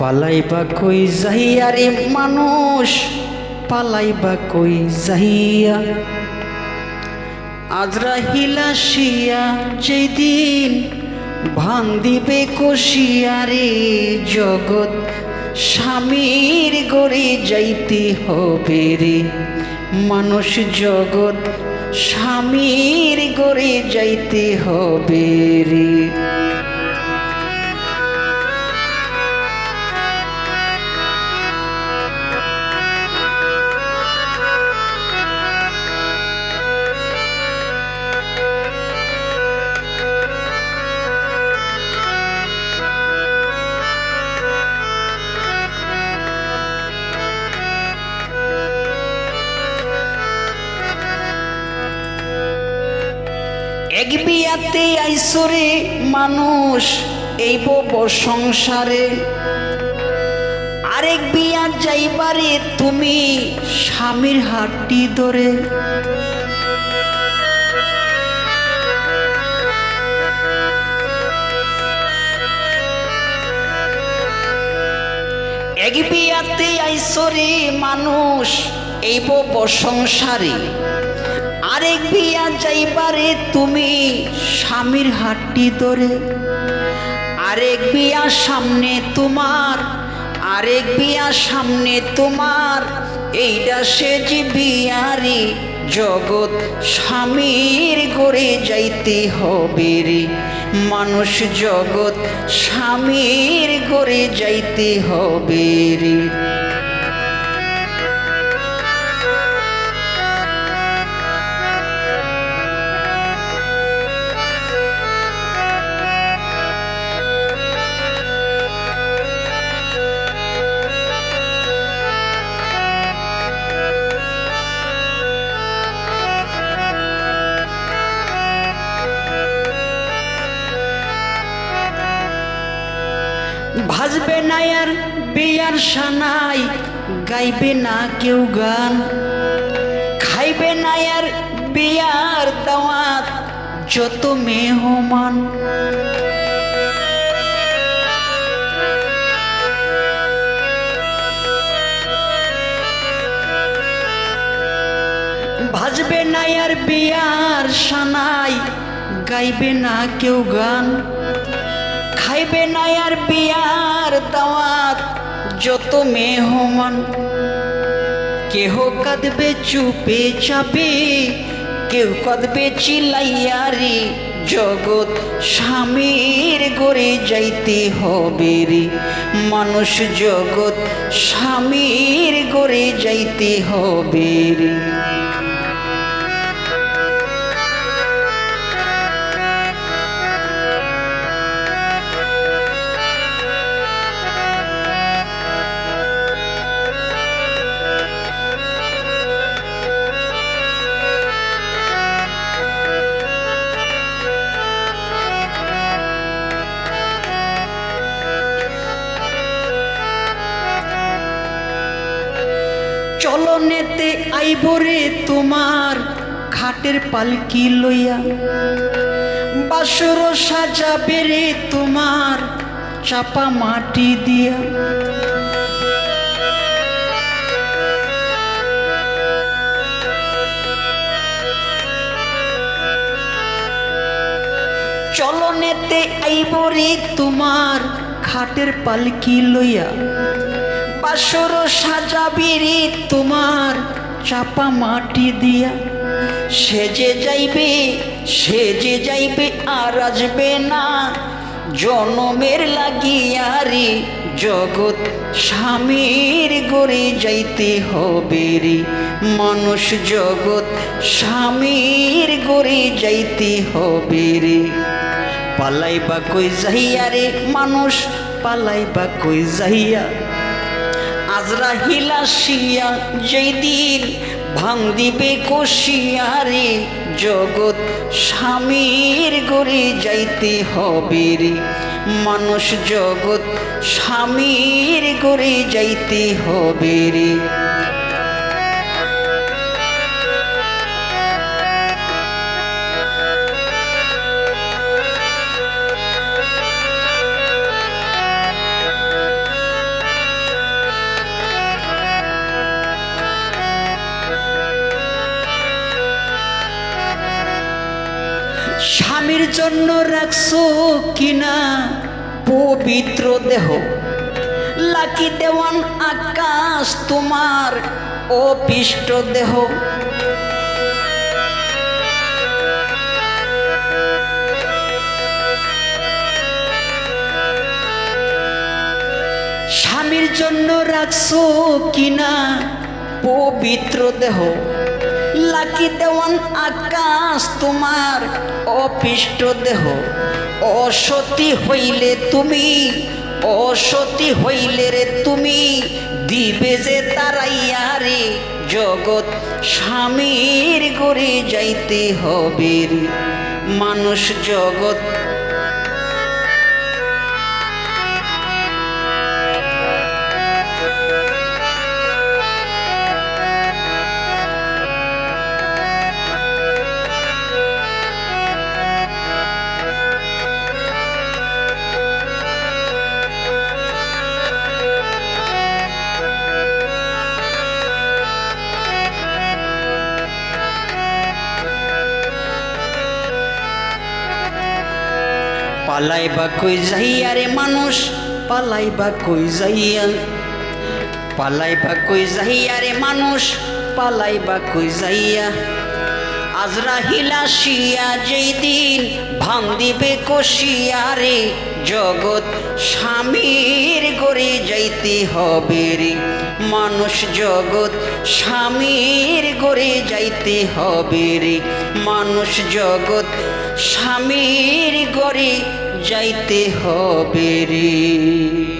পালাইবা কই যাইয়া রে মানুষ, পালাইবা কই আজরা হিলাসিয়া যেদিন ভাঙ দিবে কষিয়া রে জগৎ, স্বামীর গড়ে যাইতে হবে রে। মানুষ জগৎ, স্বামীর গড়ে যাইতে হবে রে। এক বিয়াতে আইসরে মানুষ, এই বব সংসারে। আরেক বিয়া যাইবারে তুমি স্বামীর হাতটি ধরে। এক বিয়াতে আইসরে মানুষ, এই বব সংসারে। আরেক বিয়া যাইবারে তুমি স্বামীর হাতটি ধরে। আরেক বিয়া সামনে তোমার আরেক বিয়া সামনে তোমার এইটা সে যে বিয়ারি জগৎ, স্বামীর গড়ে যাইতে হবে রে। মানুষ জগৎ, স্বামীর গড়ে যাইতে হবে রে। ভাজবে না আর বিয়ার সানাই, গাইবে না কেউ গান। খাইবে না আর বিয়ার দাওয়াত, যত মেহমান। ভাজবে না আর বিয়ার সানাই, গাইবে না কেউ গান। আর বিয়ার দাওয়াত। যত মেহমান, কেহ কাঁদবে, চুপে চাপে কেউ কাঁদবে চিল্লাইয়া রে জগৎ স্বামীর গড়ে যাইতে হবে রে। মানুষ জগৎ স্বামীর গড়ে যাইতে হবে রে। চলনেতে আইবরে তোমার খাটের পালকি লইয়া। বাসর সাজাবে রে তোমার চাপা মাটি দিয়া। চলনেতে আইবরে তোমার খাটের পালকি লইয়া। বাসর সাজাবিরি তোমার চাপা মাটি দিয়া। সেজে যাইবে সেজে যাইবে আর আসবে না। জনমের লাগিয়ারি জগৎ স্বামীর গড়ে যাইতে হবে রে। মানুষ জগৎ স্বামীর গড়ে যাইতে হবে রে। পালাইবা কই যাইয়া রে মানুষ, পালাইবা কই যাইয়া? আজরা হিলাসিয়া যেই দিন ভাঙ দিবে কষিয়ারে জগৎ স্বামীর গড়ে যাইতে হবে রে। মানুষ জগৎ স্বামীর গড়ে যাইতে হবে রে। জন্য রাখছো কিনা? পবিত্র দেহ। লাকি দেওয়ান আকাশ তোমার অপিষ্ট দেহ। স্বামীর জন্য রাখছো কিনা? পবিত্র দেহ। লাকি দেওয়ান আকাশ তোমার অপিষ্ট দেহ। অসতী হইলে তুমি, অসতী হইলে রে তুমি, দিবে যে তারাইয়া রে জগৎ, স্বামীর গড়ে যাইতে হবে মানুষ জগৎ পালাইবা কই যাইয়া রে মানুষ? পালাইবা কই যাইয়া? পালাইবা কই যাইয়া রে মানুষ? পালাইবা কই যাইয়া? আজরাহিল আসিয়া যেই দিন ভাঙ দিবে কষিয়া রে, জগৎ স্বামীর গড়ে যাইতে হবে রে। মানুষ জগৎ স্বামীর গড়ে যাইতে হবে রে। মানুষ জগৎ স্বামীর গড়ে যাইতে হবে রে।